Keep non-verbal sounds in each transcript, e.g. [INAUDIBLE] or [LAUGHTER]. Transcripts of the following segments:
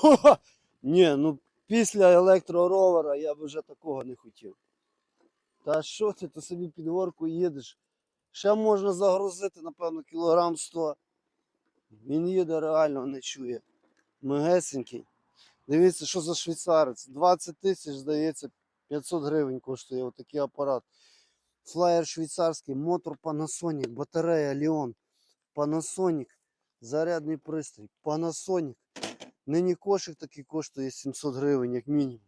Хо-ха! [LAUGHS] Ні, ну після електроровера я б вже такого не хотів. Та що ти, ти собі під горку їдеш? Ще можна загрузити, напевно, кілограм 100. Він їде реально не чує. Мегесенький. Дивіться, що за швейцарець. 20 тисяч, здається, 500 гривень коштує отакий апарат. Флаєр швейцарський, мотор Panasonic, батарея Leon, Panasonic, зарядний пристрій, Panasonic. Нині кошик такий коштує 700 гривень, як мінімум.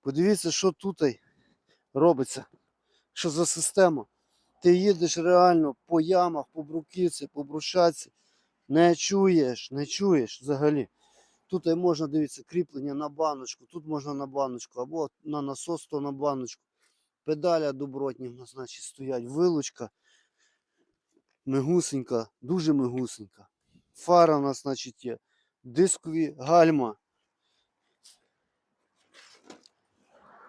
Подивіться, що тут робиться. Що за система. Ти їдеш реально по ямах, по бруківці, по брусчатці. Не чуєш, не чуєш взагалі. Тут можна дивитися кріплення на баночку, тут можна на баночку, або на насос, то на баночку. Педаля добротні в нас, значить, стоять. Вилучка мигусенька, дуже мигусенька. Фара у нас, значить, є. Дискові гальма.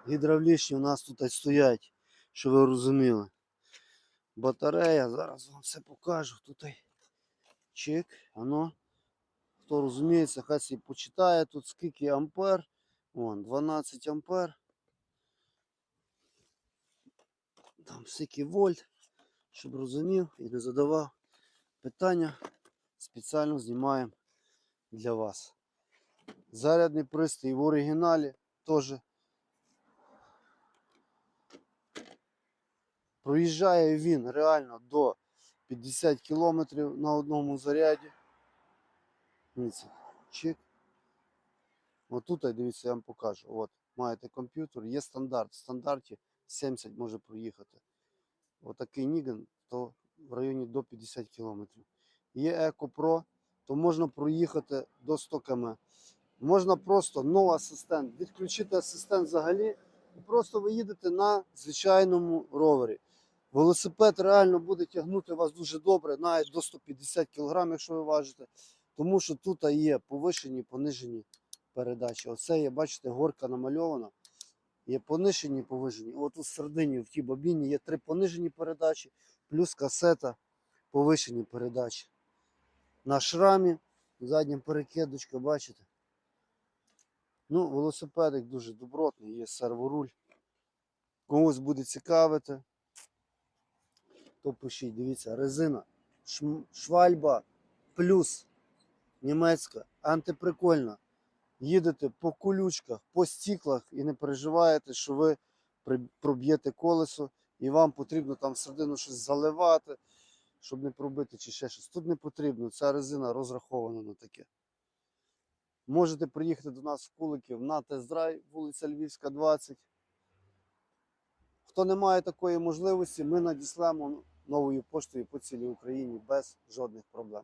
Гідравлічні у нас тут стоять, щоб ви розуміли. Батарея, зараз вам все покажу. Тут чек, воно. Хто розуміється, хай собі почитає тут скільки ампер. Вон, 12 ампер. Там скільки вольт, щоб розумів і не задавав питання. Спеціально знімаємо для вас. Зарядний пристрій в оригіналі теж. Проїжджає він реально до 50 км на одному заряді. Дивіться, чик. Отут, дивіться, я вам покажу. От, маєте комп'ютер, є стандарт. В стандарті 70 може проїхати. Отакий Ніген, то в районі до 50 км. Є Eco Pro, то можна проїхати до 100 км. Можна просто no асистент, відключити асистент взагалі, і просто ви їдете на звичайному ровері. Велосипед реально буде тягнути вас дуже добре, навіть до 150 кг, якщо ви важите. Тому що тут є повишені, понижені передачі. Оце є, бачите, горка намальована. Є понижені, повишені. От у середині в тій бобіні є три понижені передачі, плюс касета, повишені передачі. На шрамі, задня перекидочка, бачите? Ну, велосипедик дуже добротний, є серворуль. Комусь буде цікавити. То пишіть, дивіться, резина, швальба плюс німецька, антиприкольна. Їдете по колючках, по стіклах і не переживаєте, що ви проб'єте колесо і вам потрібно там всередину щось заливати, щоб не пробити чи ще щось. Тут не потрібно, ця резина розрахована на таке. Можете приїхати до нас в Куликів на тест-драйв, вулиця Львівська, 20. Хто не має такої можливості, ми надіслемо новою поштою по цілій Україні без жодних проблем.